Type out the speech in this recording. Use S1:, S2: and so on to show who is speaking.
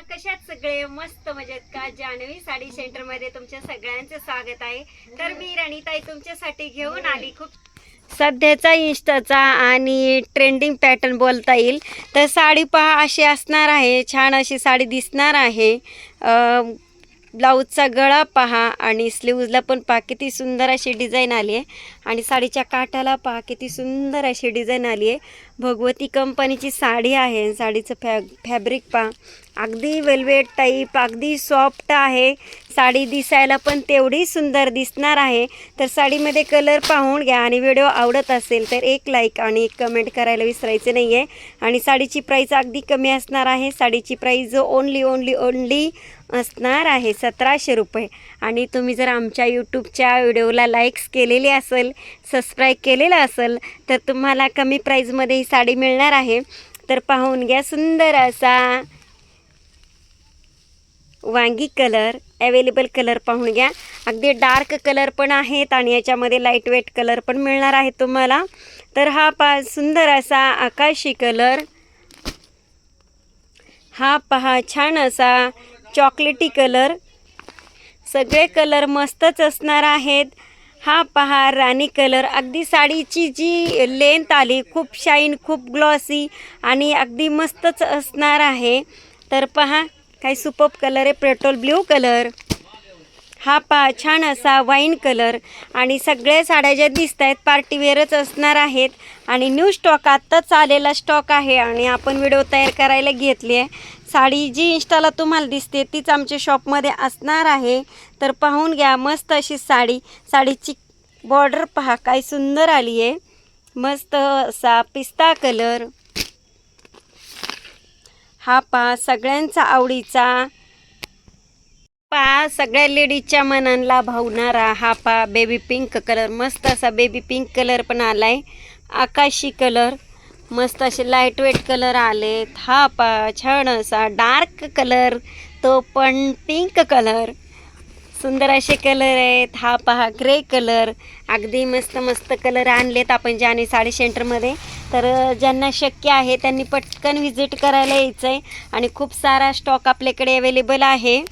S1: कशात सगळे मस्त मजेत का? जान्हवी साडी सेंटरमध्ये तुमच्या सगळ्यांचं स्वागत आहे. तर मी राणीताई तुमच्यासाठी घेऊन आली खूप. सध्याचा इंस्टाचा आणि ट्रेंडिंग पॅटर्न बोलता येईल. तर साडी पहा अशी असणार आहे. छान अशी साडी दिसणार आहे. ब्लाऊजचा गळा पहा आणि स्लीव्जला पण पहा. किती सुंदर अशी डिझाईन आली आहे. आणि साडीच्या काठाला पहा किती सुंदर अशी डिझाईन आली आहे. भगवती कंपनीची साडी आहे साडीचं फॅ फॅब्रिक पहा. अगदी वेल्वेट टाईप अगदी सॉफ्ट आहे. साडी दिसायला पण तेवढी सुंदर दिसणार आहे. तर साडीमध्ये कलर पाहून घ्या आणि व्हिडिओ आवडत असेल तर एक लाईक आणि एक कमेंट करायला विसरायचे नाही आहे आणि साडीची प्राईस अगदी कमी असणार आहे. साडीची प्राईस जो ओनली ओनली ओनली असणार आहे सतराशे रुपये. आणि तुम्ही जर आमच्या यूट्यूबच्या व्हिडिओला लाईक्स केलेले असेल सबस्क्राईब केलेलं असेल तर तुम्हाला कमी प्राईजमध्ये ही साडी मिळणार आहे. तर पाहून घ्या सुंदर असा वांगी कलर अवेलेबल कलर पाहून घ्या. अगदी डार्क कलर पण आहेत आणि याच्यामध्ये लाइट वेट कलर पण मिळणार आहे तुम्हाला. तर हा पा सुंदर असा आकाशी कलर. हा पहा छान असा चॉकलेटी कलर. सगळे कलर मस्तच असणार आहेत. हा पहा राणी कलर. अगदी साडीची जी लेंथ आली खूप शाईन खूप ग्लॉसी आणि अगदी मस्तच असणार आहे. तर पहा काही सुपप कलर आहे? पेट्रोल ब्ल्यू कलर हा पहा छान असा वाईन कलर आणि सगळ्या साड्या ज्या दिसत आहेत पार्टीवेअरच असणार आहेत. आणि न्यू स्टॉक आत्ताच आलेला स्टॉक आहे आणि आपण व्हिडिओ तयार करायला घेतली आहे. साडी जी इंस्टाला तुम्हाला दिसते तीच आमच्या शॉपमध्ये असणार आहे. तर पाहून घ्या मस्त अशी साडी. साडीची बॉर्डर पहा काय सुंदर आली आहे. मस्त असा पिस्ता कलर हा पा सगळ्यांचा आवडीचा. पा सगळ्या लेडीजच्या मनांना भावणारा हा पा बेबी पिंक कलर मस्त असा बेबी पिंक कलर पण आला आहे आकाशी कलर मस्त असे लाइट वेट कलर आलेत. हा पा छान असा डार्क कलर तो पण पिंक कलर सुंदर असे कलर आहेत. हा पहा ग्रे कलर. अगदी मस्त मस्त कलर आणलेत आपण जाने साडी सेंटरमध्ये. तर ज्यांना शक्य आहे त्यांनी पटकन व्हिजिट करायला यायचं आहे आणि खूप सारा स्टॉक आपल्याकडे अवेलेबल आहे.